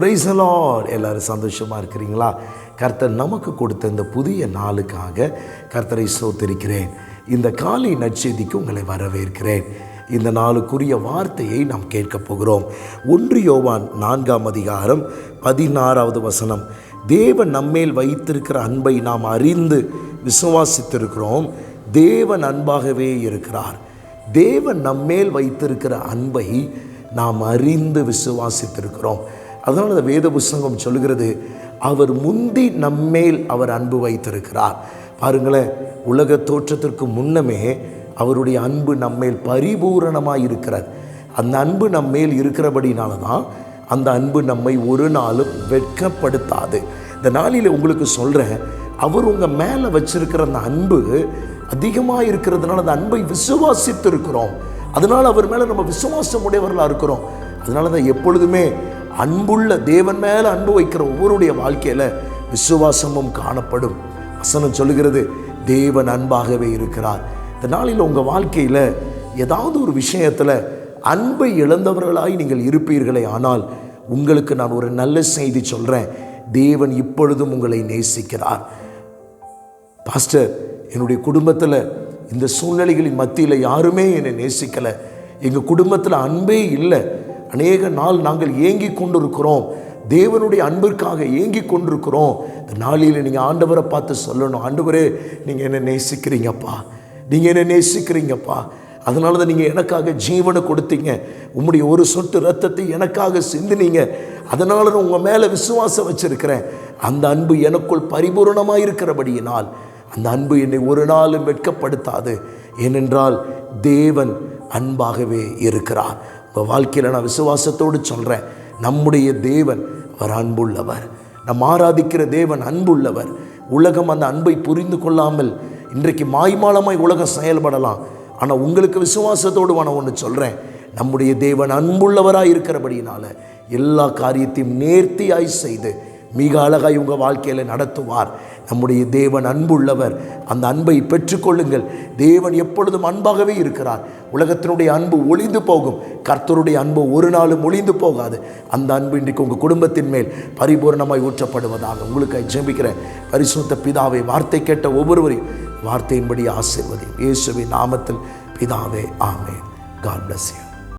பிரைசலாட் எல்லாரும் சந்தோஷமாக இருக்கிறீங்களா? கர்த்தர் நமக்கு கொடுத்த இந்த புதிய நாளுக்காக கர்த்தரை சோத்திருக்கிறேன் இந்த காலை நற்செய்திக்கு உங்களை வரவேற்கிறேன். இந்த நாளுக்குரிய வார்த்தையை நாம் கேட்கப் போகிறோம். ஒன்று யோவான் நான்காம் அதிகாரம் பதினாறாவது வசனம். தேவன் நம்மேல் வைத்திருக்கிற அன்பை நாம் அறிந்து விசுவாசித்திருக்கிறோம். தேவன் அன்பாகவே இருக்கிறார். தேவன் நம்மேல் வைத்திருக்கிற அன்பை நாம் அறிந்து விசுவாசித்திருக்கிறோம். அதனால் அந்த வேத புஸ்தகம் சொல்கிறது அவர் முந்தி நம்மேல் அவர் அன்பு வைத்திருக்கிறார். பாருங்களேன் உலக தோற்றத்திற்கு முன்னமே அவருடைய அன்பு நம்மேல் பரிபூரணமாக இருக்கிறார் அந்த அன்பு நம்மேல் இருக்கிறபடினால தான் அந்த அன்பு நம்மை ஒரு நாளும் வெட்கப்படுத்தாது. இந்த நாளில் உங்களுக்கு சொல்கிறேன் அவர் உங்கள் மேலே வச்சிருக்கிற அந்த அன்பு அதிகமாக இருக்கிறதுனால அந்த அன்பை விசுவாசித்து இருக்கிறோம் அதனால் அவர் மேலே நம்ம விசுவாசம் உடையவர்களாக இருக்கிறோம். அதனால தான் எப்பொழுதுமே அன்புள்ள தேவன் மேலே அன்பு வைக்கிற ஒவ்வொருடைய வாழ்க்கையில் விசுவாசமும் காணப்படும். வசனம் சொல்லுகிறது தேவன் அன்பாகவே இருக்கிறார். இந்த நாளில் உங்கள் வாழ்க்கையில் ஏதாவது ஒரு விஷயத்தில் அன்பை இழந்தவர்களாய் நீங்கள் இருப்பீர்களே ஆனால் உங்களுக்கு நான் ஒரு நல்ல செய்தி சொல்கிறேன் தேவன் இப்பொழுதும் உங்களை நேசிக்கிறார். பாஸ்டர் என்னுடைய குடும்பத்தில் இந்த சூழ்நிலைகளின் மத்தியில் யாருமே என்னை நேசிக்கலை. எங்கள் குடும்பத்தில் அன்பே இல்லை. அநேக நாள் நாங்கள் ஏங்கி கொண்டிருக்கிறோம். தேவனுடைய அன்பிற்காக ஏங்கி கொண்டிருக்கிறோம். இந்த நாளில் நீங்கள் ஆண்டவரை பார்த்து சொல்லணும். ஆண்டவரே நீங்கள் என்னை நேசிக்கிறீங்கப்பா. நீங்கள் என்னை நேசிக்கிறீங்கப்பா. அதனால தான் நீங்கள் எனக்காக ஜீவனை கொடுத்தீங்க. உம்முடைய ஒரு சொட்டு ரத்தத்தை எனக்காக சிந்தினீங்க. அதனால நான் உங்கள் மேலே விசுவாசம் வச்சிருக்கிறேன். அந்த அன்பு எனக்குள் பரிபூரணமாக இருக்கிறபடியினால் அந்த அன்பு என்னை ஒரு நாளும் வெட்கப்படுத்தாது. ஏனென்றால் தேவன் அன்பாகவே இருக்கிறார். உங்கள் வாழ்க்கையில் நான் விசுவாசத்தோடு சொல்கிறேன் நம்முடைய தேவன் அவர் அன்புள்ளவர். நம் ஆராதிக்கிற தேவன் அன்புள்ளவர். உலகம் அந்த அன்பை புரிந்து கொள்ளாமல் இன்றைக்கு மாய்மாலமாய் உலகம் செயல்படலாம். ஆனால் உங்களுக்கு விசுவாசத்தோடு நான் ஒன்று சொல்கிறேன் நம்முடைய தேவன் அன்புள்ளவராக இருக்கிறபடியினால் எல்லா காரியத்தையும் நேர்த்தியாய் செய்து மிக அழகாய் உங்கள் வாழ்க்கையில் நடத்துவார். நம்முடைய தேவன் அன்புள்ளவர். அந்த அன்பை பெற்றுக்கொள்ளுங்கள். தேவன் எப்பொழுதும் அன்பாகவே இருக்கிறார். உலகத்தினுடைய அன்பு ஒளிந்து போகும். கர்த்தருடைய அன்பு ஒரு நாளும் ஒளிந்து போகாது. அந்த அன்பு இன்றைக்கு உங்கள் குடும்பத்தின் மேல் பரிபூர்ணமாய் ஊற்றப்படுவதாக உங்களுக்கு ஜெபிக்கிறேன். பரிசுத்த பிதாவை வார்த்தை கேட்ட ஒவ்வொருவரையும் வார்த்தையின்படி ஆசிர்வதி இயேசுவின் நாமத்தில் பிதாவே ஆமே காட் பிளஸ் யூ